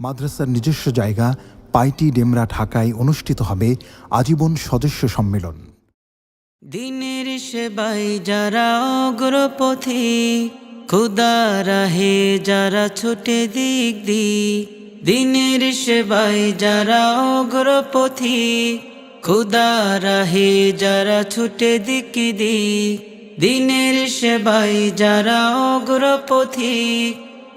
মাদ্রাসার নিজস্ব জায়গা পাইটি ডেমরা ঢাকায় অনুষ্ঠিত হবে আজীবন সদস্য সম্মেলন। দিনের সেবাই যারা অগ্রপথি, খুদা রাহে যারা ছুটে দিক দি দিনের সেবাই যারা অগ্রপথি, খুদা রাহে যারা ছুটে দিক দিক দিনের সেবাই যারা অগ্রপথি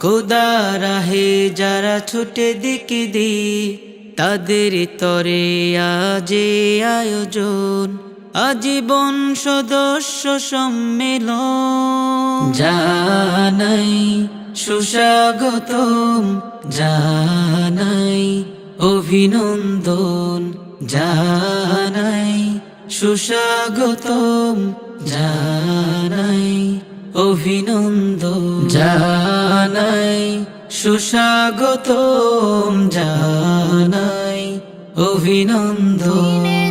খুদা রাহে, যারা ছুটে দিক দিক তাদের তরে আজে আয়োজন। আজীবন সদস্য সম্মেলন। জানাই সুস্বাগতম, জানাই অভিনন্দন, জানাই সুস্বাগতম, জানাই অভিনন্দন। জানাই সুস্বাগতম জানাই অভিনন্দন।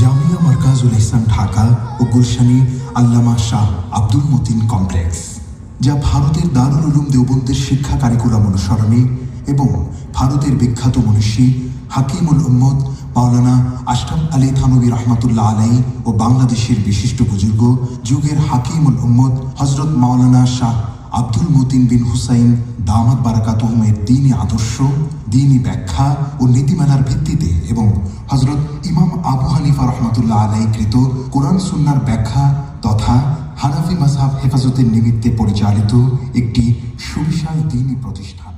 জামিয়া মার্কাজুল ইহসান ঢাকা ও গুলশানী আল্লামা শাহ আব্দুল মতিন কমপ্লেক্স, যা ভারতের দারুল উলুম দেওবন্দের শিক্ষা কারিকুলাম অনুসরণে এবং ভারতের বিখ্যাত মনীষী হাকিমুল উম্মদ মাওলানা আশরাফ আলী থানবী রহমতুল্লাহ আলাই ও বাংলাদেশের বিশিষ্ট বুজুর্গ যুগের হাকিমুল উম্মদ হজরত মাওলানা শাহ আব্দুল মতিন বিন হুসাইন দামাত বারাকাতহমের দিনী আদর্শ দিনই ব্যাখ্যা ও নীতিমালার ভিত্তিতে এবং হজরত ইমাম আবু হানিফা রহমতুল্লাহ আলাই কৃত কোরআন সুন্নার ব্যাখ্যা তথা হানাফি মাসাব হেফাজতের নিমিত্তে পরিচালিত একটি সুবিশাল দিনই প্রতিষ্ঠান।